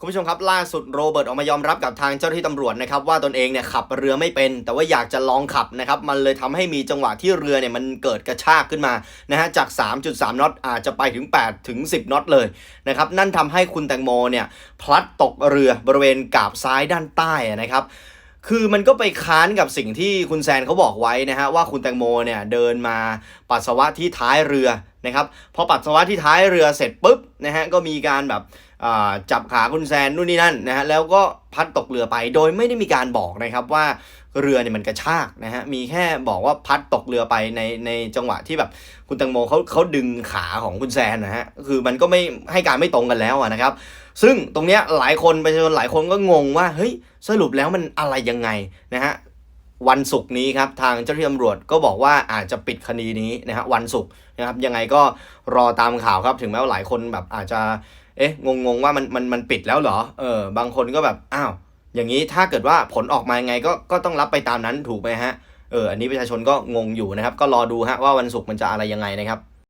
คุณผู้ชมครับล่าสุดโรเบิร์ตออกมายอมรับกับทางเจ้าหน้าที่ตำรวจนะครับว่าตนเองเนี่ยขับเรือไม่เป็น แต่ว่าอยากจะลองขับนะครับมันเลยทำให้มีจังหวะที่เรือเนี่ยมันเกิดกระชากขึ้นมานะฮะจาก 3.3น็อตอาจจะไปถึง8ถึง10น็อตเลยนะครับนั่นทำให้คุณแตงโมเนี่ยพลัดตกเรือบริเวณกาบซ้ายด้านใต้นะครับคือมันก็ไปค้านกับสิ่งที่คุณแซนเขาบอกไว้นะฮะว่าคุณแตงโมเนี่ยเดินมาปัสสาวะที่ท้ายเรือ นะครับพอปัสสาวะที่ท้ายเรือเสร็จปุ๊บนะฮะก็มีการแบบจับขาคุณแซนนู่นนี่นั่นนะฮะแล้วก็พัดตกเรือไปโดยไม่ได้มีการบอกนะครับว่าเรือเนี่ยมันกระชากนะฮะมีแค่บอกว่าพัดตกเรือไปในในจังหวะที่แบบคุณแตงโมเขาเขาดึงขาของคุณแซนนะฮะคือมันก็ไม่ให้การไม่ตรงกันแล้วนะครับ ซึ่งตรงเนี้ยหลายคนประชาชนหลายคนก็งงว่าเฮ้ยสรุปแล้วมันอะไรยังไงนะฮะ วันศุกร์นี้ครับทางเจ้าหน้าที่ตำรวจก็บอกว่าอาจจะปิดคดีนี้นะฮะวันศุกร์นะครับยังไงก็รอตามข่าวครับถึงแม้ว่าหลายคนแบบอาจจะเอ๊ะงงๆว่ามันมันมันปิดแล้วเหรอเออบางคนก็แบบอ้าวอย่างนี้ถ้าเกิดว่าผลออกมายังไงก็ก็ต้องรับไปตามนั้นถูกไหมฮะเอออันนี้ประชาชนก็งงอยู่นะครับ ก็รอดูฮะว่าวันศุกร์มันจะอะไรยังไงนะครับ